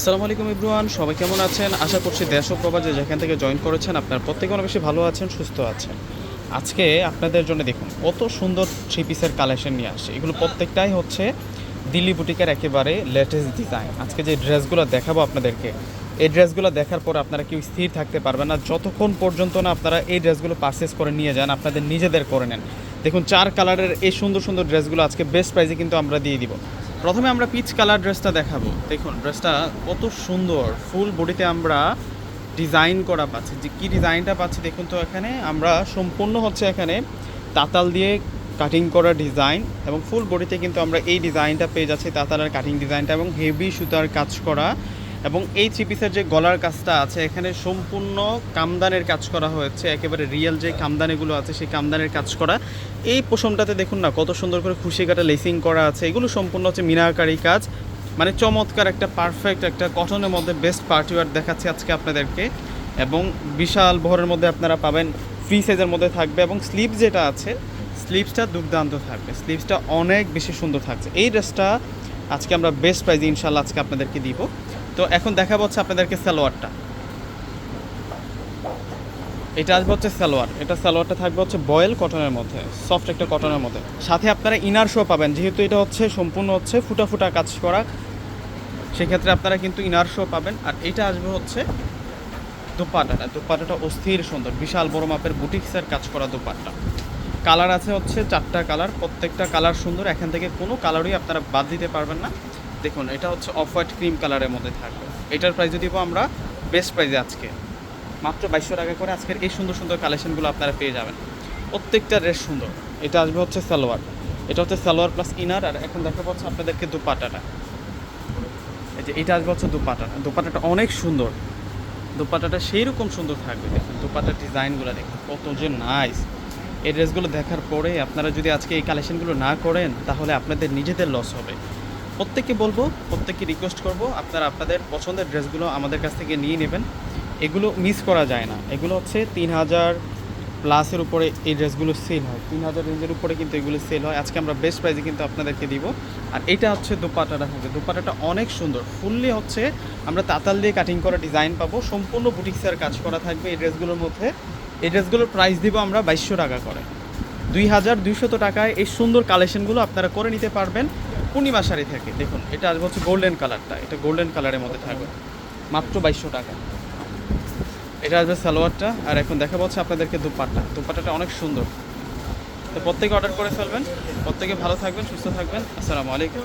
আসসালামু আলাইকুম ইব্রুয়ান সবাই কেমন আছেন? আশা করছি দেশ ও প্রবাসে যেখান থেকে জয়েন করেছেন, আপনার প্রত্যেকে অনেক বেশি ভালো আছেন, সুস্থ আছেন। আজকে আপনাদের জন্য দেখুন, কত সুন্দর থ্রি পিসের কালেকশন নিয়ে আসে এগুলো প্রত্যেকটাই হচ্ছে দিল্লি বুটিকের একেবারে লেটেস্ট ডিজাইন আজকে যে ড্রেসগুলো দেখাবো আপনাদেরকে, এই ড্রেসগুলো দেখার পর আপনারা কেউ স্থির থাকতে পারবেন না। যতক্ষণ পর্যন্ত না আপনারা এই ড্রেসগুলো পারচেস করে নিয়ে যান, আপনাদের নিজেদের করে নেন। দেখুন, চার কালারের এই সুন্দর সুন্দর ড্রেসগুলো আজকে বেস্ট প্রাইসে কিন্তু আমরা দিয়ে দিব। প্রথমে আমরা পিচ কালার ড্রেসটা দেখাবো। দেখুন, ড্রেসটা কত সুন্দর। ফুল বডিতে আমরা ডিজাইন করা পাচ্ছি। যে কী ডিজাইনটা পাচ্ছি দেখুন তো এখানে। আমরা সম্পূর্ণ হচ্ছে এখানে তাতাল দিয়ে কাটিং করা ডিজাইন এবং ফুল বডিতে কিন্তু আমরা এই ডিজাইনটা পেয়ে যাচ্ছি তাতালের কাটিং ডিজাইনটা এবং হেভি সুতার কাজ করা এবং এই থ্রি পিসের যে গলার কাজটা আছে, এখানে সম্পূর্ণ কামদানের কাজ করা হয়েছে। একেবারে রিয়েল যে কামদানিগুলো আছে, সেই কামদানের কাজ করা। এই পোষণটাতে দেখুন না, কত সুন্দর করে খুশি কাটা লেসিং করা আছে। এগুলো সম্পূর্ণ হচ্ছে মিনাকারি কাজ। মানে চমৎকার একটা পারফেক্ট একটা কটনের মধ্যে বেস্ট পার্টি ওয়ার দেখাচ্ছি আজকে আপনাদেরকে। এবং বিশাল বহরের মধ্যে আপনারা পাবেন ফ্রি সাইজের মধ্যে থাকবে এবং স্লিপ যেটা আছে স্লিপসটা দুর্দান্ত থাকবে। স্লিপসটা অনেক বেশি সুন্দর থাকছে। এই ড্রেসটা আজকে আমরা বেস্ট প্রাইজে ইনশাল্লাহ আজকে আপনাদেরকে দিব। তো এখন দেখা হচ্ছে আপনাদেরকে সালোয়ারটা। এটা আসবে হচ্ছে সালোয়ার। এটা সালোয়ারটা থাকবে হচ্ছে বয়েল কটনের মধ্যে, সফট একটা কটনের মধ্যে। সাথে আপনারা ইনার শো পাবেন, যেহেতু এটা হচ্ছে সম্পূর্ণ হচ্ছে ফুটা ফুটা কাজ করা। সেক্ষেত্রে আপনারা কিন্তু ইনার শো পাবেন। আর এটা আসবে হচ্ছে দোপাটাটা। দোপাটাটা অস্থির সুন্দর, বিশাল বড় মাপের বুটিক্সের কাজ করা দোপাট্টা। কালার আছে হচ্ছে চারটা কালার, প্রত্যেকটা কালার সুন্দর। এখান থেকে কোনো কালারই আপনারা বাদ দিতে পারবেন না। দেখুন, এটা হচ্ছে অফ হোয়াইট ক্রিম কালারের মধ্যে থাকবে। এটার প্রাইস দিব আমরা বেস্ট প্রাইজে আজকে, মাত্র বাইশশো টাকা করে আজকের এই সুন্দর সুন্দর কালেকশনগুলো আপনারা পেয়ে যাবেন। প্রত্যেকটা ড্রেস সুন্দর। এটা আসবে হচ্ছে সালোয়ার। এটা হচ্ছে সালোয়ার প্লাস ইনার আর এখন দেখা পাচ্ছে আপনাদেরকে দুপাটাটা। এই যে এটা আসবে হচ্ছে দুপাটাটা দুপাটাটা অনেক সুন্দর। দোপাটাটা সেই রকম সুন্দর থাকবে। দেখুন, দোপাটার ডিজাইনগুলো দেখুন, কত যে নাইস এই ড্রেসগুলো দেখার পরে আপনারা যদি আজকে এই কালেকশনগুলো না করেন, তাহলে আপনাদের নিজেদের লস হবে। প্রত্যেককে বলব, প্রত্যেককে রিকোয়েস্ট করব, আপনারা আপনাদের পছন্দের ড্রেসগুলো আমাদের কাছ থেকে নিয়ে নেবেন। এগুলো মিস করা যায় না। এগুলো হচ্ছে তিন হাজার প্লাসের উপরে এই ড্রেসগুলো সেল হয়। তিন হাজার রেঞ্জের উপরে কিন্তু এগুলো সেল হয়। আজকে আমরা বেস্ট প্রাইসে কিন্তু আপনাদেরকে দিব। আর এটা হচ্ছে দোপাটাটা থাকবে। দোপাটাটা অনেক সুন্দর। ফুললি হচ্ছে আমরা তাতাল দিয়ে কাটিং করা ডিজাইন পাবো। সম্পূর্ণ বুটিক্সের কাজ করা থাকবে এই ড্রেসগুলোর মধ্যে। এই ড্রেসগুলোর প্রাইস দিব আমরা বাইশশো টাকা করে। দুই হাজার দুইশত টাকায় এই সুন্দর কালেকশনগুলো আপনারা করে নিতে পারবেন পূর্ণিমা শাড়ি থেকে। দেখুন, এটা আসবে হচ্ছে গোল্ডেন কালারটা এটা গোল্ডেন কালারের মধ্যে থাকবে। মাত্র বাইশশো টাকা। এটা আসবে সালোয়ারটা। আর এখন দেখা পাচ্ছে আপনাদেরকে দুপাট্টা। দুপাট্টাটা অনেক সুন্দর। তো প্রত্যেকে অর্ডার করে ফেলবেন। প্রত্যেকে ভালো থাকবেন, সুস্থ থাকবেন। আসসালামু আলাইকুম।